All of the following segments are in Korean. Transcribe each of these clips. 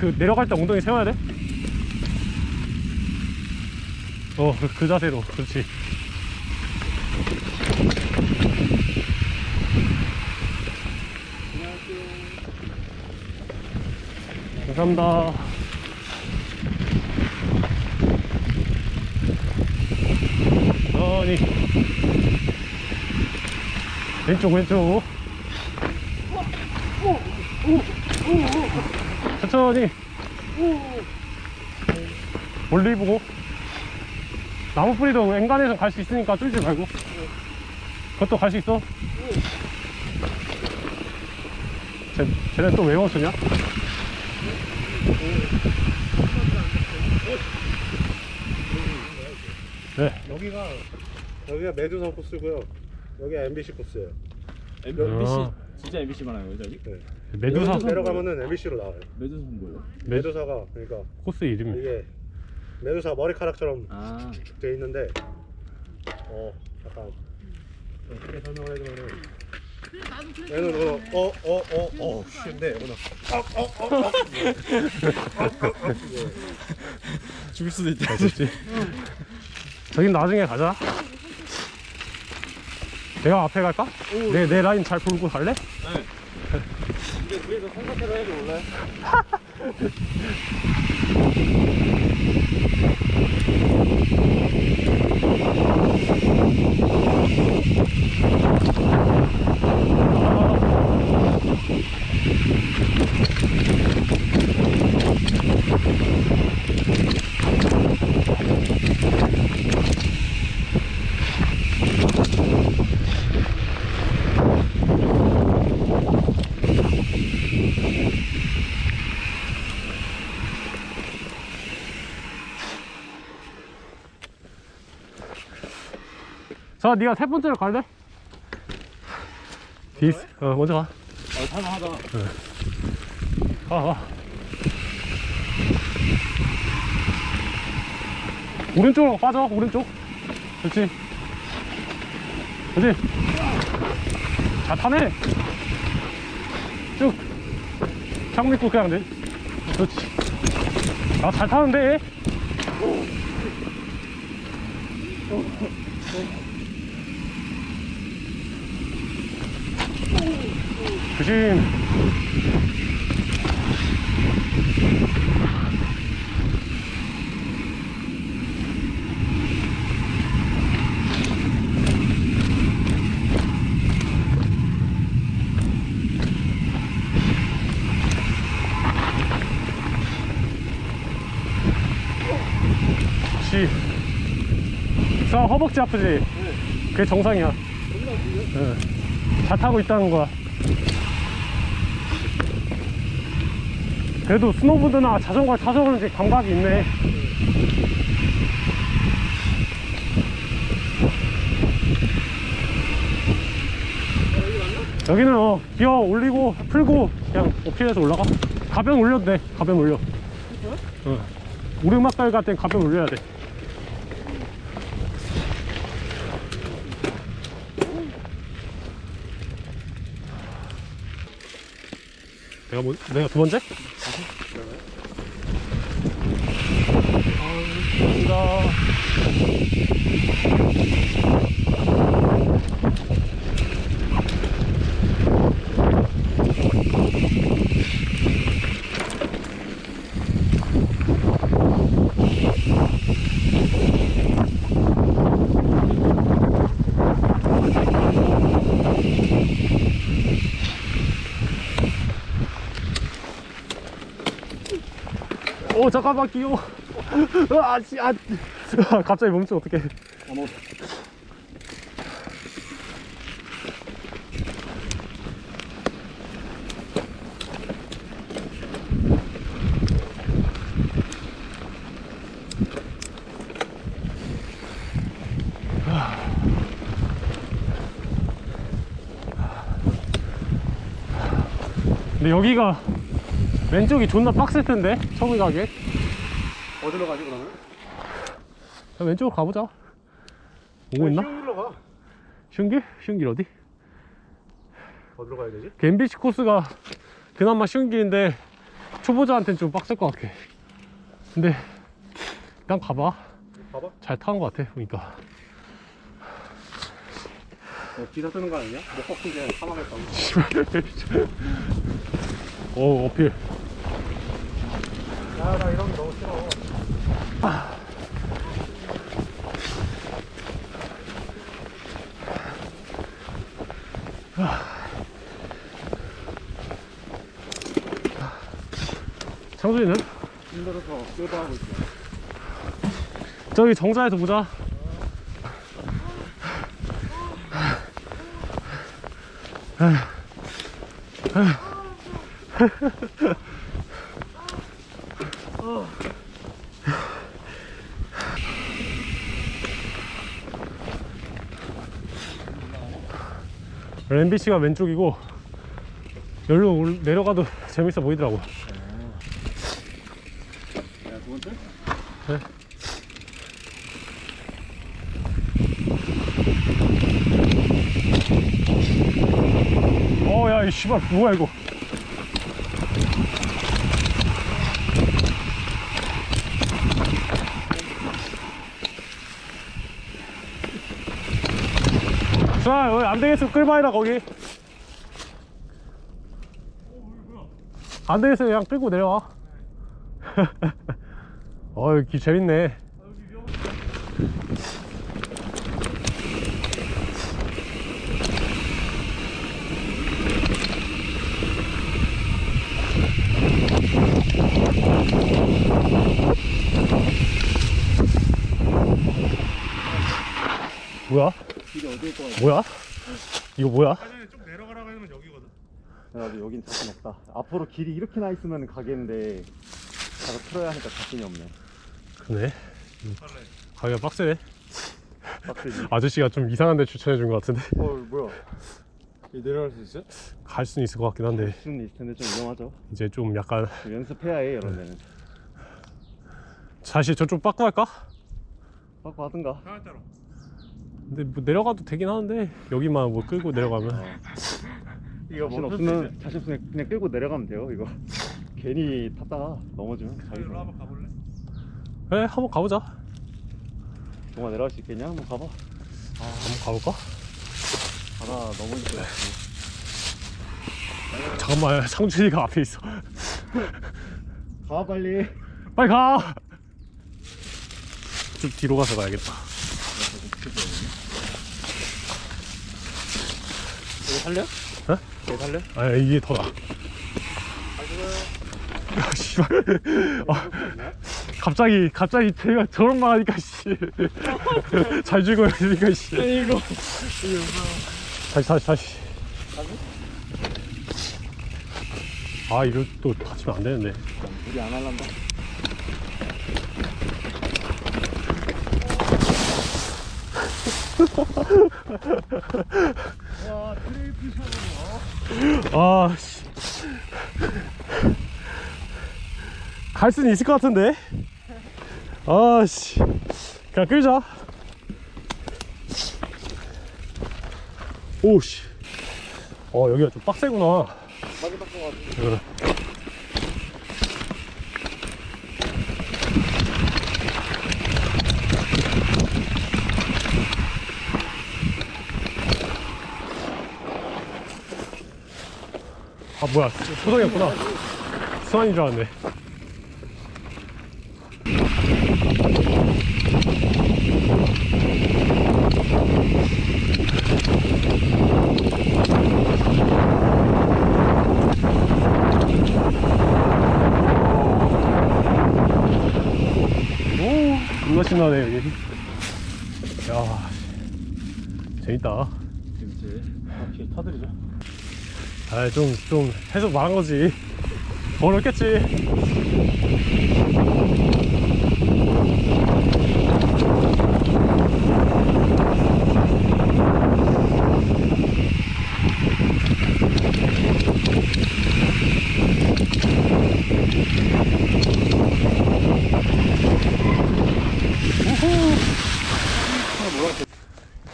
그 내려갈 때 엉덩이 세워야 돼? 어, 그, 그 자세로. 그렇지. 감사합니다. 천천히. 왼쪽, 왼쪽. 천천히. 멀리 보고. 나무 뿌리도 엔간에서 갈 수 있으니까 쫄지 말고. 그것도 갈 수 있어. 쟤, 쟤네 또왜 멈추냐? 네. 여기가 여기가 메두사 코스고요. 여기가 MBC 코스예요. MBC 아. 진짜 MBC 말하는 거죠 여기? 네. 메두사 내려가면은 MBC로 나와요. 메두사는 뭐예요? 메- 메두사가 그러니까 코스 이름이. 이게 메두사 머리카락처럼 아 쭉쭉 돼 있는데 어 약간 좀 쉽게 설명을 해주면은 얘는 어어어어 쉬운데 오늘 어어어어 죽을 수도 있다 그렇지. 저긴 나중에 가자. 내가 앞에 갈까? 내, 내 라인 잘 풀고 갈래? 근 데 그래서 성사태로 해도 몰라요? 자, 네가 세 번째로 갈래? 디스, 어, 먼저 가. 어 탈만하다 가, 가. 오른쪽으로 빠져, 오른쪽. 그렇지. 그렇지. 잘 타네. 쭉. 창 믿고 그냥 돼. 그렇지. 아, 잘 타는데? 조심. 허벅지 아프지? 그게 정상이야. 응. 잘 타고 있다는 거야. 그래도 스노보드나 자전거 타서 그런지 감각이 있네. 여기는 어, 기어 올리고 풀고 그냥 오케이해서 올라가. 가변 올려도 돼. 가변 올려. 어. 오르막길 땐 가변 올려야 돼. 내가 뭐, 내가 두 번째? 오 잠깐만 귀여워. 아, 씨, 아, 아, 갑자기 멈추면 어떡해. 근데 여기가 왼쪽이 존나 빡셀 텐데 처음에 가게 어디로 가지 그러면? 그냥 왼쪽으로 가보자 오고 있나? 쉬운 길로 가. 쉬운 길? 쉬운 길 어디? 어디로 가야 되지? 그 MBC 코스가 그나마 쉬운 길인데 초보자한테는 좀 빡셀 것 같아. 근데 일단 가봐. 봐봐. 잘 타는 것 같아. 보니까. 어, 기사 뜨는 거 아니냐? 못 꺾은 게 사망했다고. 오 어필. 야, 나 이런 거 너무 싫어. 창준이는? 힘들어서 끌어하고 있어. 저기 정자에서 보자. MBC가 왼쪽이고 여기로 올- 내려가도 재밌어 보이더라고. 야, 두 번째? 어, 야, 이 씨발, 뭐야, 이거. 자, 여기 안 되겠으면 끌바이라, 거기. 안 되겠으면 그냥 끌고 내려와. 어, 여기 재밌네. 뭐야? 길이 어디일 거 같아? 뭐야? 이거 뭐야? 사전에 좀 내려가라고 하면 여기거든. 나도 여긴 자신 없다. 앞으로 길이 이렇게 나 있으면 가겠는데 가서 틀어야 하니까 자신이 없네. 그네. 설레. 가기가 빡세네. 빡세지. 아저씨가 좀 이상한 데 추천해 준 것 같은데. 어 뭐야? 이 내려갈 수 있어? 갈 수는 있을 것 같긴 한데, 수는 있을 텐데 좀 위험하죠. 이제 좀 약간, 좀 연습해야 해 이런 데는. 사실 저쪽 빠꾸 할까? 받고 하든가. 하나 따로. 근데 뭐 내려가도 되긴 하는데, 여기만 뭐 끌고 내려가면. 이거 자신 없으면 자신 없으면 그냥 끌고 내려가면 돼요 이거. 괜히 탔다가 넘어지면 자기 일로 한번 가볼래? 그래, 한번 가보자. 동아 내려갈 수 있겠냐? 한번 가봐. 한번 가볼까? 바다 넘어질 것 같아. 잠깐만, 상준이가 앞에 있어. 가 빨리. 빨리 가! 좀 뒤로 가서 가야겠다. 여기 살려? 어? 여기 살려? 아, 이게 더 나아. 야, 씨발. 아, 갑자기, 갑자기 제가 저런 말 하니까, 씨. 잘 죽어야 되니까, 씨. 이거. 다시, 다시, 다시. 아, 이거 또 다치면 안 되는데. 우리 안 할란다. 아, 씨. 갈 수는 있을 것 같은데? 아, 씨. 그냥 끌자. 오, 씨. 어, 여기가 좀 빡세구나. 많이 바꿔 가지고. 그래. 아 뭐야. 소정이었구나. 수환인 줄 알았네. 신나네 여기. 야 재밌다. 재밌지. 아, 뒤에 타들이죠. 아, 좀, 좀 해서 말한 거지. 어렵겠지.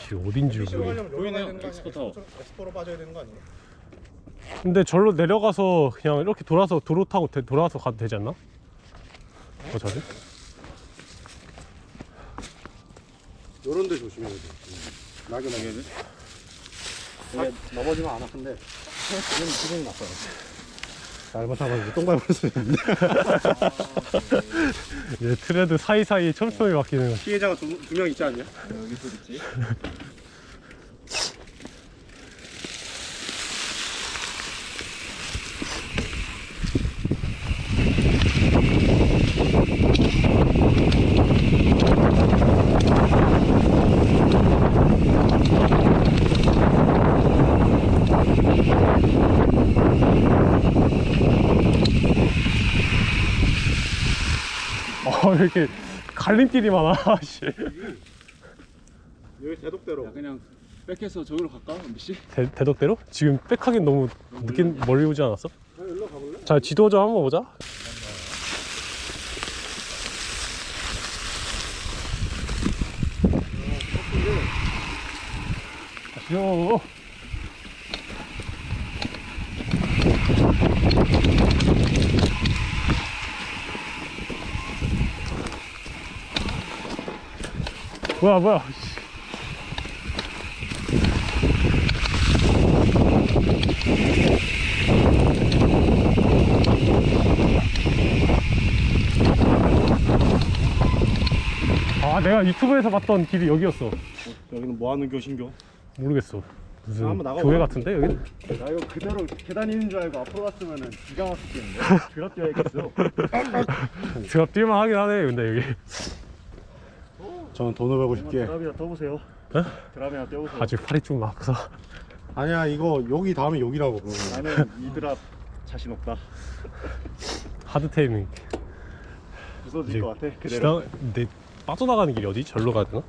길 어딘지 모르겠네. 보이네요. 엑스포 타워. 엑스포로 빠져야 되는 거 아니야? 근데 절로 내려가서 그냥 이렇게 돌아서 도로 타고 되- 돌아서 가도 되지 않나? 어차피 요런 데 조심해야 돼. 낙엽 낙엽이. 이게 넘어지면 안 아픈데. 지금 기분이 나빠요. 잘못하면 똥 밟을 수 있는데. 이제 트레드 사이사이 촘촘히 바뀌는 거. 피해자가 두 명 있지 않냐? 여기서 있지. 어 이렇게 갈림길이 많아 씨. 여기 대독대로. 그냥 백해서 저기로 갈까, 은비 씨? 대, 대덕대로? 지금 백하긴 너무 늦긴 멀리 오지 않았어? 아, 일로 가볼래? 자 지도 좀 한번 보자 가시죠 뭐야 뭐야 씨. 아 내가 유튜브에서 봤던 길이 여기였어 여기는 뭐 하는 교신교? 모르겠어 무슨 아, 한번 나가봐. 교회 같은데 여기? 나 이거 그대로 계단 있는 줄 알고 앞으로 갔으면은 기가 막히겠는데. 드랍 뛰어야겠어. 드랍 뛸만 하긴 하네 근데 여기 저는 돈을 벌고 싶게. 드랍이나 떠보세요. 어? 드랍이나 떼보세요. 아직 팔이 좀 아파서 아니야 이거 여기 다음에 여기라고 그러면. 나는 이 드랍 자신 없다. 하드 테이밍 부서질 이제 것 같아. 그대로. 지나 근데 빠져나가는 길이 어디? 절로 가야 되나?